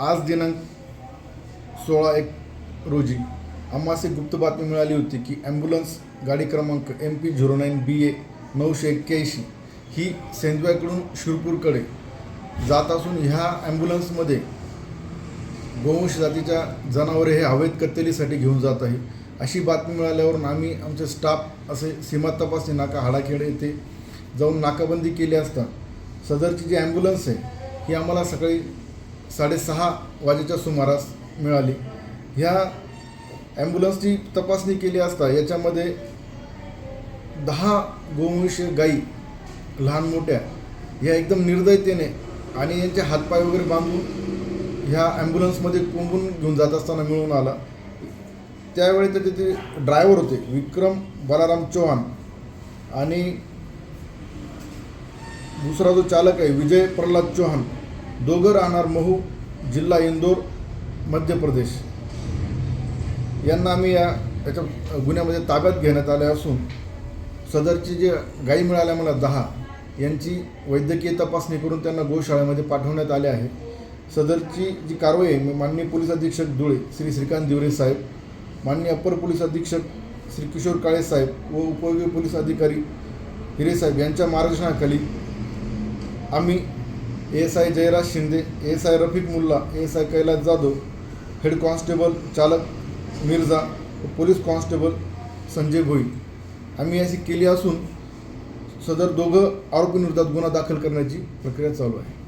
आज दिनांक सोळा एक रोजी आम्हास एक गुप्त बातमी मिळाली होती की ॲम्ब्युलन्स गाडी क्रमांक M P zero nine B A नऊशे एक्क्याऐंशी ही सेंदव्याकडून शिरपूरकडे जात असून ह्या ॲम्ब्युलन्समध्ये गोवंश जातीच्या जनावरे हे हवेत कत्तलीसाठी घेऊन जात आहे. अशी बातमी मिळाल्यावरून आम्ही आमचे स्टाफ असे सीमा तपासणी नाका हाडाखेड येथे जाऊन नाकाबंदी केली असता सदरची जी ॲम्ब्युलन्स आहे ही आम्हाला सकाळी साडेसहा वाजेच्या सुमारास मिळाली. ह्या ॲम्ब्युलन्सची तपासणी केली असता याच्यामध्ये दहा गोवंश गाई लहान मोठ्या ह्या एकदम निर्दयतेने आणि यांचे हातपाय वगैरे बांधून ह्या ॲम्ब्युलन्समध्ये कोंबून घेऊन जात असताना मिळून आला. त्यावेळी ते तिथे ड्रायव्हर होते विक्रम बलाराम चौहान आणि दुसरा जो चालक आहे विजय प्रल्हाद चौहान. दोघं राहणार महू जिल्हा इंदोर मध्य प्रदेश. यांना आम्ही या याच्या गुन्ह्यामध्ये ताब्यात घेण्यात आले असून सदरची जे गायी मिळाल्या मला दहा यांची वैद्यकीय तपासणी करून त्यांना गोशाळेमध्ये पाठवण्यात आले आहे. सदरची जी कारवाई आहे मी माननीय पोलीस अधीक्षक धुळे श्री श्रीकांत दिवरे साहेब माननीय अप्पर पोलीस अधीक्षक श्री किशोर काळे साहेब व उपयोगी पोलीस अधिकारी हिरे साहेब यांच्या मार्गदर्शनाखाली आम्ही S I Jayraj Shinde S I Rafiq Mulla S I Kailas Jadhav head constable चालक मिर्झा व पोलीस कॉन्स्टेबल संजय भोई. आम्ही अशी केली असून सदर दोघं आरोपींविरोधात गुन्हा दाखल करण्याची प्रक्रिया चालू आहे.